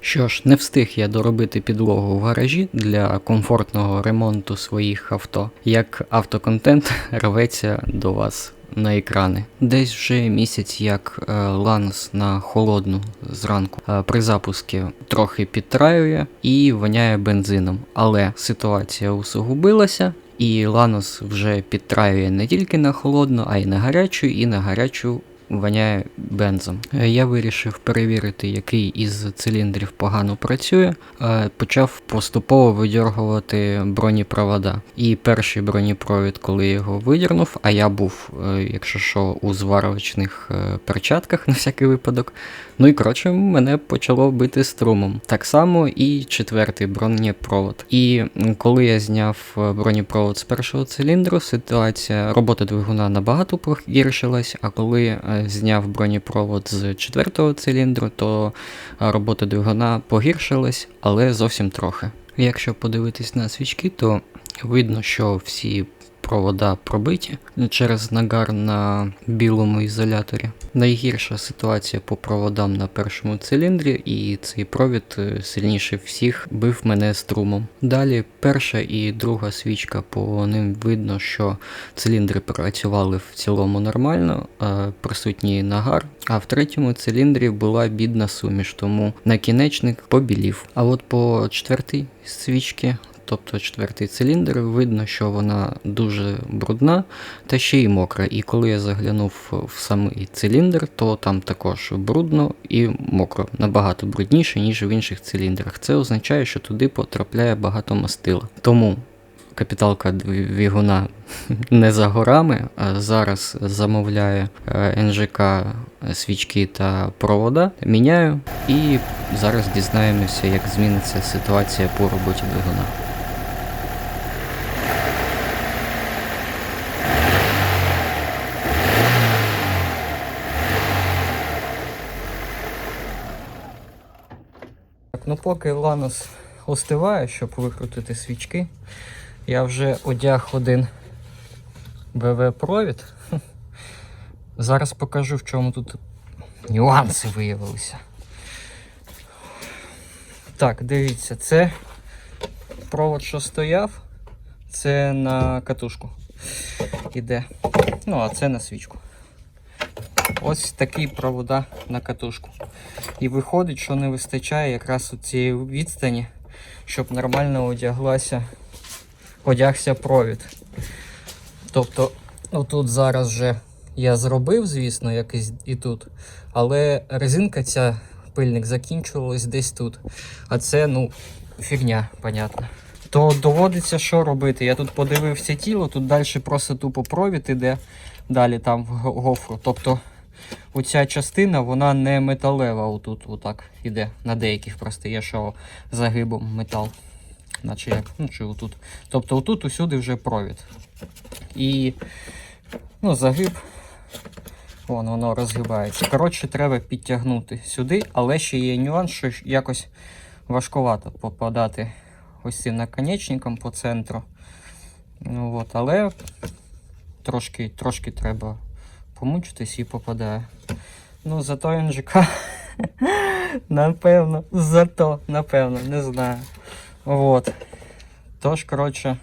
Що ж, не встиг я доробити підлогу в гаражі для комфортного ремонту своїх авто, як автоконтент рветься до вас на екрани. Десь вже місяць як е, ланос на холодну зранку е, при запуску трохи підтраює і воняє бензином. Але ситуація усугубилася. І Ланос вже підтраює не тільки на холодну, а й на гарячу, і на гарячу воняє бензом. Е, Я вирішив перевірити, який із циліндрів погано працює. Е, Почав поступово видергувати бронепровода. І перший бронепровід, коли його видернув, а я був, е, якщо що, у зварочних перчатках на всякий випадок. Ну і коротше, мене почало бити струмом. Так само і четвертий бронепровод. І коли я зняв бронепровод з першого циліндру, ситуація робота двигуна набагато погіршилась, а коли зняв бронепровод з четвертого циліндру, то робота двигуна погіршилась, але зовсім трохи. Якщо подивитись на свічки, то видно, що всі провода пробиті через нагар на білому ізоляторі. Найгірша ситуація по проводам на першому циліндрі, і цей провід е, сильніше всіх бив мене струмом. Далі перша і друга свічка по ним видно, що циліндри працювали в цілому нормально, е, присутній нагар. А в третьому циліндрі була бідна суміш, тому накінечник побілів. А от по четвертій свічці тобто четвертий циліндр, видно, що вона дуже брудна та ще й мокра. І коли я заглянув в самий циліндр, то там також брудно і мокро, набагато брудніше, ніж в інших циліндрах. Це означає, що туди потрапляє багато мастила. Тому капіталка двигуна не за горами, а зараз замовляю е, НЖК свічки та провода, міняю і зараз дізнаємося, як зміниться ситуація по роботі двигуна. Ну поки Ланос остиває, щоб викрутити свічки, я вже одяг один ВВ-провід. Зараз покажу, в чому тут нюанси виявилися. Так, дивіться, це провод, що стояв, це на катушку іде. Ну, а це на свічку. Ось такі провода на катушку. І виходить, що не вистачає якраз у цієї відстані, щоб нормально одяглася, одягся провід. Тобто, отут зараз вже я зробив, звісно, якийсь і тут, але резинка ця пильник закінчувалась десь тут. А це, ну, фігня, понятно. То доводиться що робити? Я тут подивився тіло, тут далі просто тупо провід іде, далі там в гофру. Тобто оця частина вона не металева, отут отак іде. На деяких просто є, що загибом метал. Наче як, ну чи отут. Тобто отут усюди вже провід. І ну, загиб. Вон воно розгибається. Коротше, треба підтягнути сюди, але ще є нюанс, що якось важкувато попадати ось цим наконечником по центру. Ну, от, але трошки, трошки треба помучитись і попадає. Ну, зато НЖК, напевно, зато, напевно, не знаю. Вот. Тож, коротше,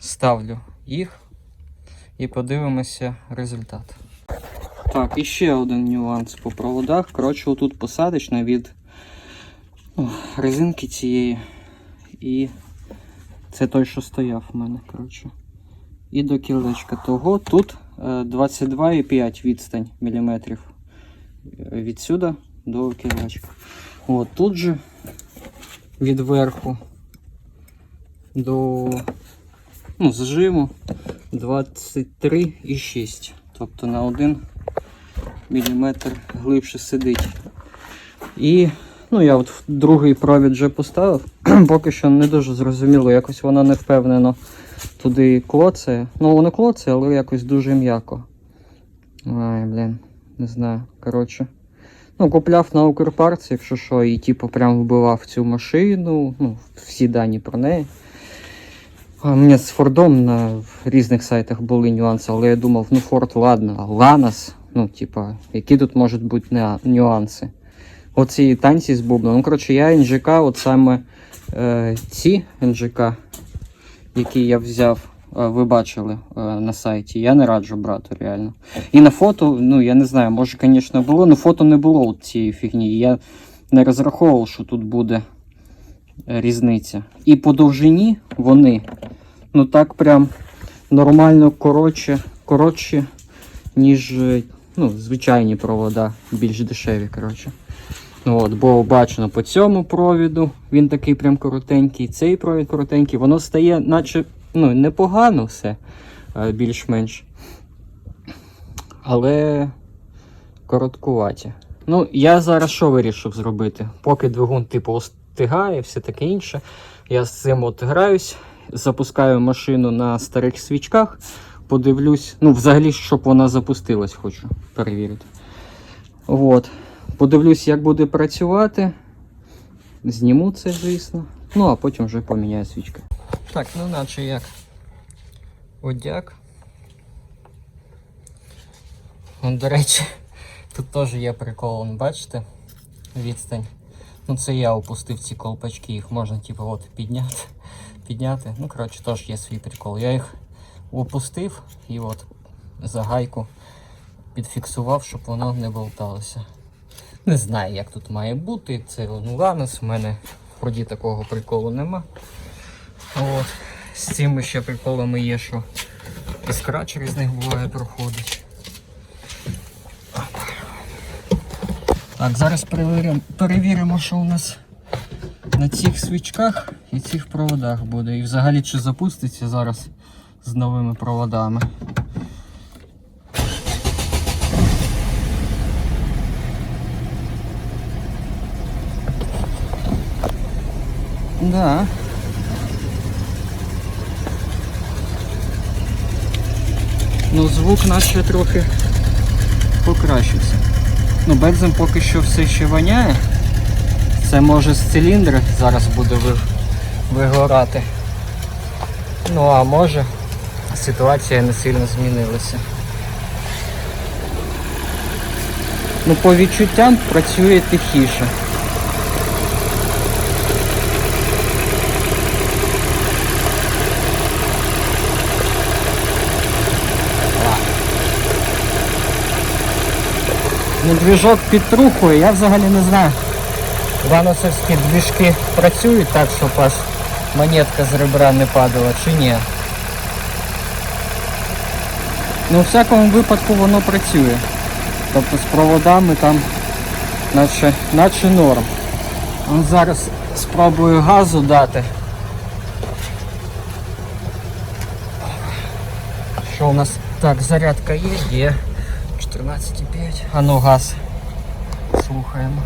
ставлю їх і подивимося результат. Так, і ще один нюанс по проводах. Коротше, отут посадочна від о, резинки цієї. І це той, що стояв в мене, коротше. І до кілечка того тут е, 22,5 відстань міліметрів е, відсюди до кілечка. От тут же від верху до ну, зжиму 23,6. Тобто на 1 міліметр глибше сидить. І ну, я от другий провід вже поставив. Поки що не дуже зрозуміло, якось воно не впевнено туди клоцає. Ну, воно клоцає, але якось дуже м'яко. Ай, блін, не знаю. Коротше. Ну, купляв на Укрпарці, якщо що, і типу прям вбивав цю машину, ну, всі дані про неї. У мене з Фордом на різних сайтах були нюанси, але я думав, ну Форд, ладно, а Ланос, ну, типа, які тут можуть бути нюанси? оці танці з бубном. Ну, коротше, я НЖК, от саме е, ці НЖК, які я взяв, е, ви бачили е, на сайті. Я не раджу брати реально. І на фото, ну я не знаю, може, звісно, було, але фото не було от цієї фігні. Я не розраховував, що тут буде різниця. І по довжині вони, ну так прям нормально коротше, коротші, ніж е, ну, звичайні провода, більш дешеві, коротше. Ну от, бо бачено по цьому провіду, він такий прям коротенький, цей провід коротенький, воно стає, наче ну, непогано все, е, більш-менш. Але короткуваті. Ну, я зараз що вирішив зробити? Поки двигун типу остигає, все таке інше. Я з цим от граюсь, запускаю машину на старих свічках, подивлюсь, ну, взагалі, щоб вона запустилась, хочу перевірити. От. Подивлюсь, як буде працювати. Зніму це, звісно. Ну, а потім вже поміняю свічки. Так, ну наче як. Одяг. До речі, тут теж є прикол, бачите? Відстань. Ну це я опустив ці колпачки, їх можна типу от підняти. підняти. Ну, коротше, теж є свій прикол. Я їх опустив і от за гайку підфіксував, щоб воно не болталося. Не знаю, як тут має бути. Це ну, ланос, в мене вроді такого приколу нема. От. З цими ще приколами є, що іскра через них буває проходить. Так, зараз перевіримо, перевіримо, що у нас на цих свічках і цих проводах буде. І взагалі чи запуститься зараз з новими проводами. Да. Ну, звук наче трохи покращився. Ну, бензин поки що все ще воняє. Це може з циліндра зараз буде ви- вигорати. Ну а може ситуація не сильно змінилася. Ну, по відчуттям працює тихіше. Ну, двіжок підтрухує, я взагалі не знаю. Ваносовські двіжки працюють так, щоб аж монетка з ребра не падала чи ні. Ну, у всякому випадку воно працює. Тобто з проводами там наче, наче норм. От зараз спробую газу дати. Що у нас? Так, зарядка є, є. 14,5. А ну газ. Слухаємо.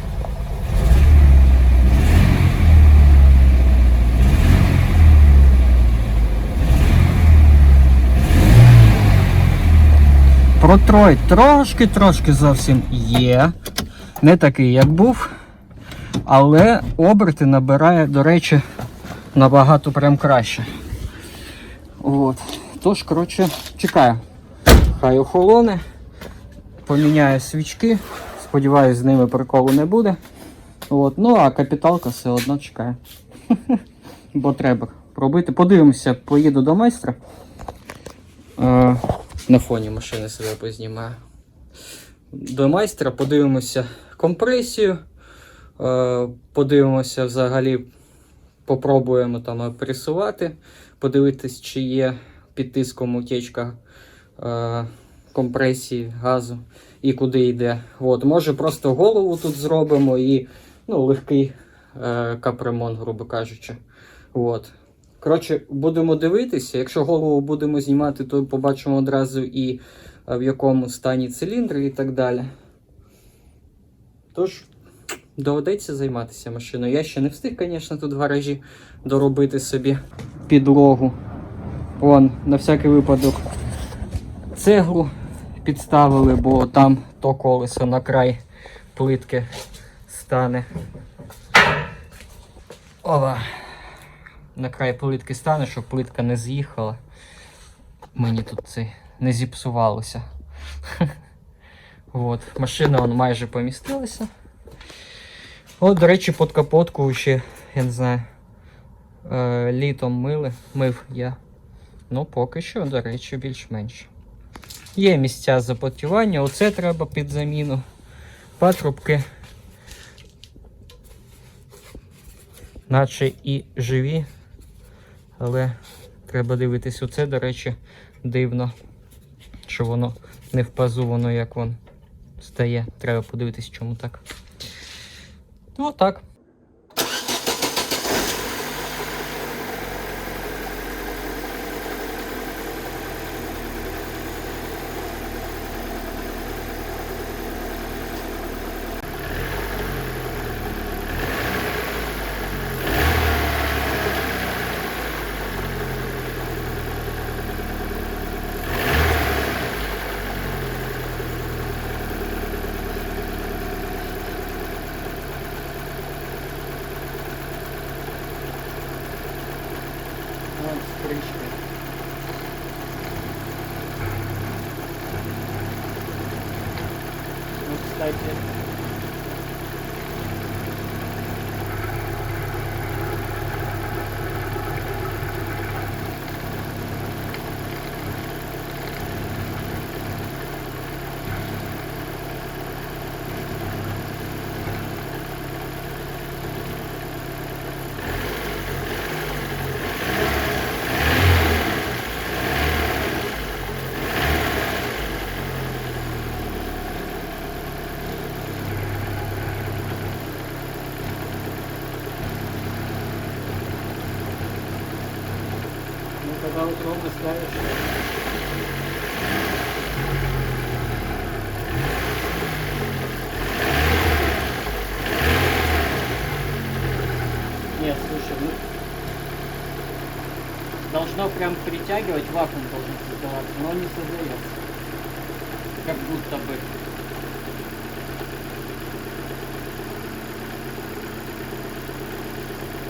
Протрой трошки-трошки зовсім є. Не такий, як був. Але оберти набирає, до речі, набагато прям краще. От. Тож, коротше, чекаю. Хай охолоне. Поміняю свічки. Сподіваюсь, з ними приколу не буде. От. Ну, а капіталка все одно чекає. Бо треба пробити. Подивимося, поїду до майстра. Е, на фоні машини себе познімаю. До майстра подивимося компресію. Е, подивимося взагалі, попробуємо там пресувати, подивитись, чи є під тиском утечка е, компресії газу і куди йде. От, може просто голову тут зробимо і ну, легкий е, капремонт, грубо кажучи. От. Коротше, будемо дивитися. Якщо голову будемо знімати, то побачимо одразу і е, в якому стані циліндри і так далі. Тож, доведеться займатися машиною. Я ще не встиг, звісно, тут в гаражі доробити собі підлогу. Вон, на всякий випадок, цеглу підставили, бо там то колесо на край плитки стане. Ова. На край плитки стане, щоб плитка не з'їхала. Мені тут це не зіпсувалося. От. Машина он майже помістилася. От, до речі, під капотку ще, я не знаю, е, літом мили, мив я. Ну, поки що, до речі, більш-менш. Є місця запотівання, оце треба під заміну. Патрубки. Наче і живі, але треба дивитись оце, до речі, дивно, що воно не в воно як воно стає. Треба подивитись, чому так. Ну, так. Прям притягивать, вакуум должен создаваться, но он не создается. Как будто бы.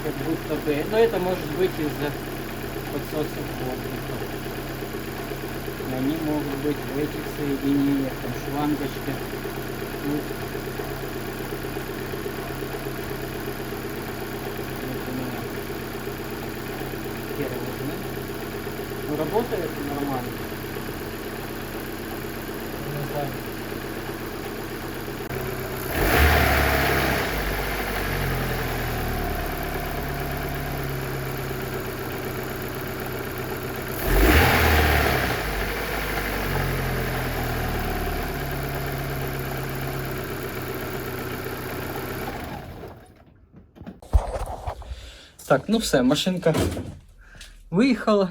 Как будто бы. Но это может быть из-за подсосных воздуха. Они могут быть в этих соединениях, там шлангочка. Ну, работает нормально. Не знаю. Так, ну все, машинка виїхала.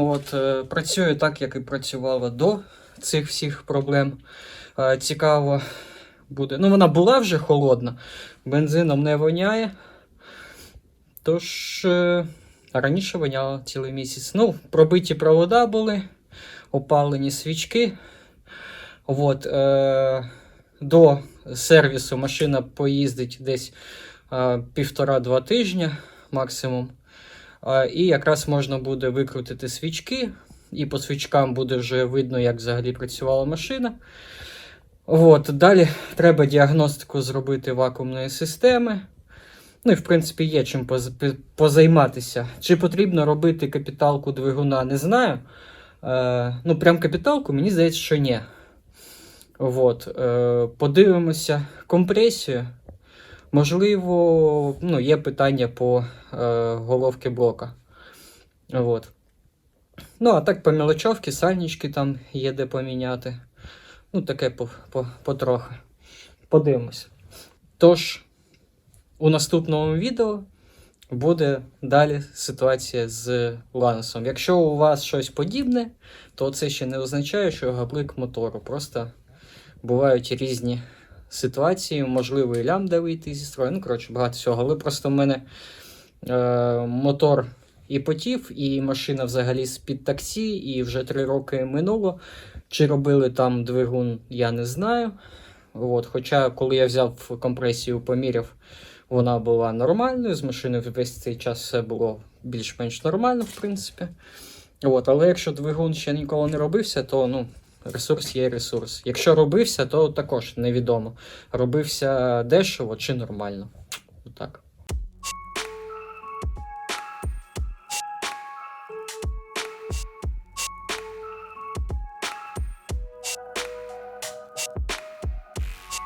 От, е, працює так, як і працювала до цих всіх проблем. Е, цікаво буде. Ну, вона була вже холодна, бензином не воняє. Тож, е, раніше воняла цілий місяць. Ну, пробиті провода були, опалені свічки. От, е, до сервісу машина поїздить десь е, півтора-два тижні максимум. І якраз можна буде викрутити свічки, і по свічкам буде вже видно, як взагалі працювала машина. От, далі треба діагностику зробити вакуумної системи. Ну і в принципі є чим позайматися. Чи потрібно робити капіталку двигуна, не знаю. Е, ну, прям капіталку, мені здається, що ні. От, е, подивимося компресію. Можливо, ну, є питання по е, головки блока. От. Ну, а так по мелочовці, сальнички там є де поміняти. Ну, таке по, по, потрохи. Подивимось. Тож, у наступному відео буде далі ситуація з ланусом. Якщо у вас щось подібне, то це ще не означає, що габлик мотору. Просто бувають різні ситуації, можливо, і лямбда вийти зі строю. Ну, коротше, багато всього. Але просто в мене е, мотор і потів, і машина взагалі з-під таксі, і вже три роки минуло. Чи робили там двигун, я не знаю. От, хоча, коли я взяв компресію, поміряв, вона була нормальною. З машиною весь цей час все було більш-менш нормально, в принципі. От, але якщо двигун ще ніколи не робився, то ну, Ресурс є ресурс. Якщо робився, то також невідомо. Робився дешево чи нормально. Отак.